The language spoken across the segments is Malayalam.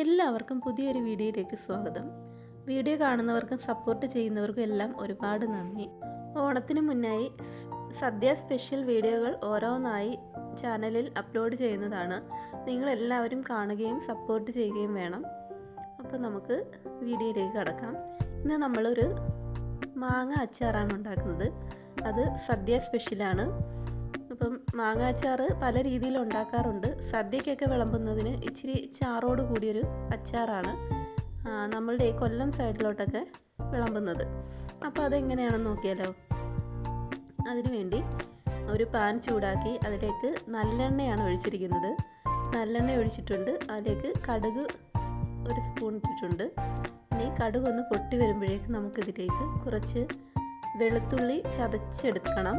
എല്ലാവർക്കും പുതിയൊരു വീഡിയോയിലേക്ക് സ്വാഗതം. വീഡിയോ കാണുന്നവർക്കും സപ്പോർട്ട് ചെയ്യുന്നവർക്കും എല്ലാം ഒരുപാട് നന്ദി. ഓണത്തിന് മുന്നായി സദ്യ സ്പെഷ്യൽ വീഡിയോകൾ ഓരോന്നായി ചാനലിൽ അപ്ലോഡ് ചെയ്യുന്നതാണ്. നിങ്ങളെല്ലാവരും കാണുകയും സപ്പോർട്ട് ചെയ്യുകയും വേണം. അപ്പോൾ നമുക്ക് വീഡിയോയിലേക്ക് കടക്കാം. ഇന്ന് നമ്മളൊരു മാങ്ങ അച്ചാറാണ് ഉണ്ടാക്കുന്നത്. അത് സദ്യ സ്പെഷ്യലാണ് അപ്പം മാങ്ങാച്ചാറ് പല രീതിയിൽ ഉണ്ടാക്കാറുണ്ട്. സദ്യക്കൊക്കെ വിളമ്പുന്നതിന് ഇച്ചിരി ചാറോട് കൂടിയൊരു അച്ചാറാണ് നമ്മളുടെ ഈ കൊല്ലം സൈഡിലോട്ടൊക്കെ വിളമ്പുന്നത്. അപ്പോൾ അതെങ്ങനെയാണെന്ന് നോക്കിയാലോ? അതിനുവേണ്ടി ഒരു പാൻ ചൂടാക്കി അതിലേക്ക് നല്ലെണ്ണയാണ് ഒഴിച്ചിരിക്കുന്നത്. നല്ലെണ്ണ ഒഴിച്ചിട്ടുണ്ട്. അതിലേക്ക് കടുക് ഒരു സ്പൂൺ ഇട്ടിട്ടുണ്ട്. ഇനി കടുക് ഒന്ന് പൊട്ടി വരുമ്പോഴേക്ക് നമുക്കിതിലേക്ക് കുറച്ച് വെളുത്തുള്ളി ചതച്ചെടുക്കണം.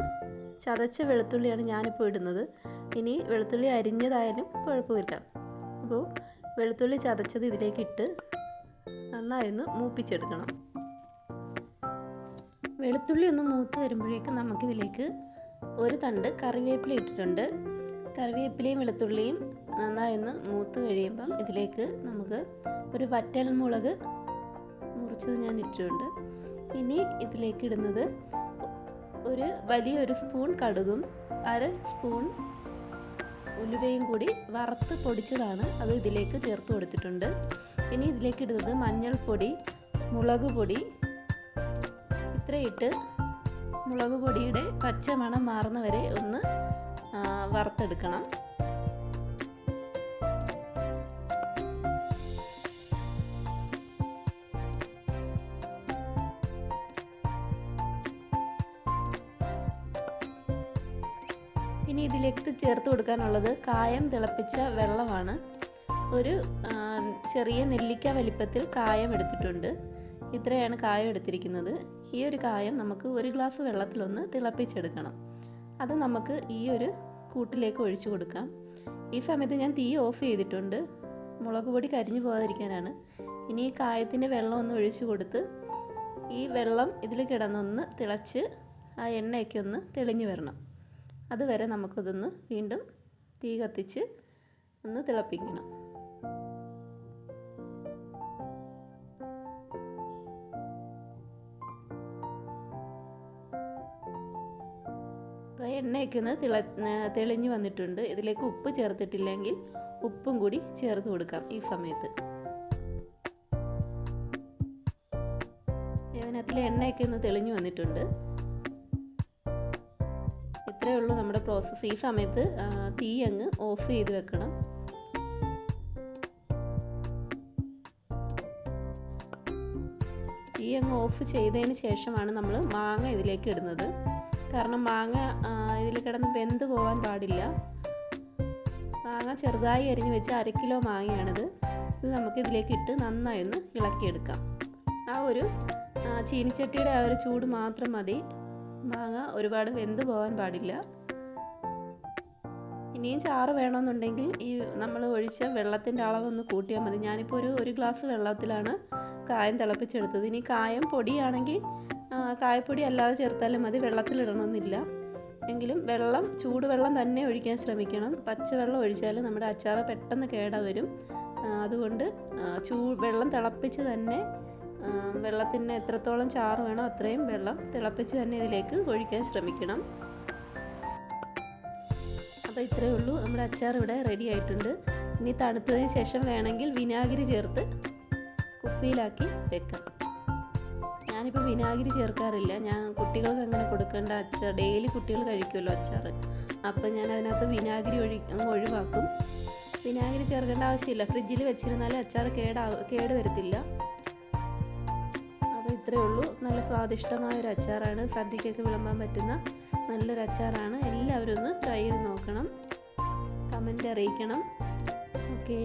ചതച്ച വെളുത്തുള്ളിയാണ് ഞാനിപ്പോൾ ഇടുന്നത്. ഇനി വെളുത്തുള്ളി അരിഞ്ഞതായാലും കുഴപ്പമില്ല. അപ്പോൾ വെളുത്തുള്ളി ചതച്ചത് ഇതിലേക്ക് ഇട്ട് നന്നായി ഒന്ന് മൂപ്പിച്ചെടുക്കണം. വെളുത്തുള്ളി ഒന്ന് മൂത്ത് വരുമ്പോഴേക്ക് നമുക്കിതിലേക്ക് ഒരു തണ്ട് കറിവേപ്പില ഇട്ടിട്ടുണ്ട്. കറിവേപ്പിലയും വെളുത്തുള്ളിയും നന്നായി ഒന്ന് മൂത്ത് കഴിയുമ്പം ഇതിലേക്ക് നമുക്ക് ഒരു വറ്റൽ മുളക് മുറിച്ചത് ഞാൻ ഇട്ടിട്ടുണ്ട്. ഇനി ഇതിലേക്ക് ഇടുന്നത് ഒരു വലിയൊരു സ്പൂൺ കടുകും അര സ്പൂൺ ഉലുവയും കൂടി വറുത്ത് പൊടിച്ചതാണ് അത് ഇതിലേക്ക് ചേർത്ത് കൊടുത്തിട്ടുണ്ട്. ഇനി ഇതിലേക്ക് ഇടുന്നത് മഞ്ഞൾപ്പൊടി മുളക് പൊടി. ഇത്രയിട്ട് മുളക് പൊടിയുടെ പച്ചമണം മാറുന്നവരെ ഒന്ന് വറുത്തെടുക്കണം. ഇനി ഇതിലേക്ക് ചേർത്ത് കൊടുക്കാനുള്ളത് കായം തിളപ്പിച്ച വെള്ളമാണ്. ഒരു ചെറിയ നെല്ലിക്ക വലിപ്പത്തിൽ കായം എടുത്തിട്ടുണ്ട്. ഇത്രയാണ് കായം എടുത്തിരിക്കുന്നത്. ഈ ഒരു കായം നമുക്ക് ഒരു ഗ്ലാസ് വെള്ളത്തിലൊന്ന് തിളപ്പിച്ചെടുക്കണം. അത് നമുക്ക് ഈ ഒരു കൂട്ടിലേക്ക് ഒഴിച്ചു കൊടുക്കാം. ഈ സമയത്ത് ഞാൻ തീ ഓഫ് ചെയ്തിട്ടുണ്ട്. മുളക് പൊടി കരിഞ്ഞു പോകാതിരിക്കാനാണ്. ഇനി ഈ കായത്തിന്റെ വെള്ളം ഒന്ന് ഒഴിച്ചു കൊടുത്ത് ഈ വെള്ളം ഇതിൽ കിടന്നൊന്ന് തിളച്ച് ആ എണ്ണയൊക്കെ ഒന്ന് തെളിഞ്ഞു വരണം. അതുവരെ നമുക്കിതൊന്ന് വീണ്ടും തീ കത്തിച്ച് ഒന്ന് തിളപ്പിക്കണം. അപ്പോൾ എണ്ണയൊക്കെ ഒന്ന് തിള തെളിഞ്ഞു വന്നിട്ടുണ്ട്. ഇതിലേക്ക് ഉപ്പ് ചേർത്തിട്ടില്ലെങ്കിൽ ഉപ്പും കൂടി ചേർത്ത് കൊടുക്കാം ഈ സമയത്ത്. അതിനകത്തിലെ എണ്ണയൊക്കെ ഒന്ന് തെളിഞ്ഞു വന്നിട്ടുണ്ട്. ഇത്രയേ ഉള്ളൂ നമ്മുടെ പ്രോസസ്സ് ഈ സമയത്ത് തീ അങ്ങ് ഓഫ് ചെയ്ത് വെക്കണം. തീ അങ്ങ് ഓഫ് ചെയ്തതിന് ശേഷമാണ് നമ്മൾ മാങ്ങ ഇതിലേക്ക് ഇടുന്നത്. കാരണം മാങ്ങ ഇതിൽ കിടന്ന് വെന്ത് പോകാൻ പാടില്ല. മാങ്ങ ചെറുതായി അരിഞ്ഞ് വെച്ച് അര കിലോ മാങ്ങയാണിത്. ഇത് നമുക്ക് ഇതിലേക്ക് ഇട്ട് നന്നായി ഒന്ന് ഇളക്കിയെടുക്കാം. ആ ഒരു ചീനിച്ചട്ടിയുടെ ആ ഒരു ചൂട് മാത്രം മതി. മാങ്ങ ഒരുപാട് വെന്ത് പോകാൻ പാടില്ല. ഇനിയും ചാറ് വേണമെന്നുണ്ടെങ്കിൽ ഈ നമ്മൾ ഒഴിച്ച വെള്ളത്തിന്റെ അളവൊന്ന് കൂട്ടിയാൽ മതി. ഞാനിപ്പോൾ ഒരു ഒരു ഗ്ലാസ് വെള്ളത്തിലാണ് കായം തിളപ്പിച്ചെടുത്തത്. ഇനി കായം പൊടിയാണെങ്കിൽ കായപ്പൊടി അല്ലാതെ ചേർത്താലും മതി. വെള്ളത്തിലിടണമെന്നില്ല. എങ്കിലും വെള്ളം ചൂടുവെള്ളം തന്നെ ഒഴിക്കാൻ ശ്രമിക്കണം. പച്ചവെള്ളം ഒഴിച്ചാൽ നമ്മുടെ അച്ചാറ് പെട്ടെന്ന് കേട വരും. അതുകൊണ്ട് ചൂ വെള്ളം തിളപ്പിച്ച് തന്നെ വെള്ളത്തിന് എത്രത്തോളം ചാറ് വേണോ അത്രയും വെള്ളം തിളപ്പിച്ച് തന്നെ ഇതിലേക്ക് ഒഴിക്കാൻ ശ്രമിക്കണം. അപ്പോൾ ഇത്രയേ ഉള്ളൂ. നമ്മുടെ അച്ചാർ ഇവിടെ റെഡി ആയിട്ടുണ്ട്. ഇനി തണുത്തതിന് ശേഷം വേണമെങ്കിൽ വിനാഗിരി ചേർത്ത് കുപ്പിയിലാക്കി വെക്കാം. ഞാനിപ്പോൾ വിനാഗിരി ചേർക്കാറില്ല. ഞാൻ കുട്ടികൾക്ക് അങ്ങനെ കൊടുക്കേണ്ട അച്ചാർ ഡെയിലി കുട്ടികൾ കഴിക്കുമല്ലോ അച്ചാർ അപ്പം ഞാൻ അതിനകത്ത് വിനാഗിരി ഒഴി ഒഴിവാക്കും. വിനാഗിരി ചേർക്കേണ്ട ആവശ്യമില്ല. ഫ്രിഡ്ജിൽ വെച്ചിരുന്നാൽ അച്ചാർ കേടാ കേട് വരത്തില്ല. ഇത്രയേ ഉള്ളൂ. നല്ല സ്വാദിഷ്ടമായ ഒരു അച്ചാറാണ്. സദ്യക്കൊക്കെ വിളമ്പാൻ പറ്റുന്ന നല്ലൊരു അച്ചാറാണ്. എല്ലാവരും ഒന്ന് ട്രൈ ചെയ്ത് നോക്കണം. കമന്റ് അറിയിക്കണം. ഓക്കെ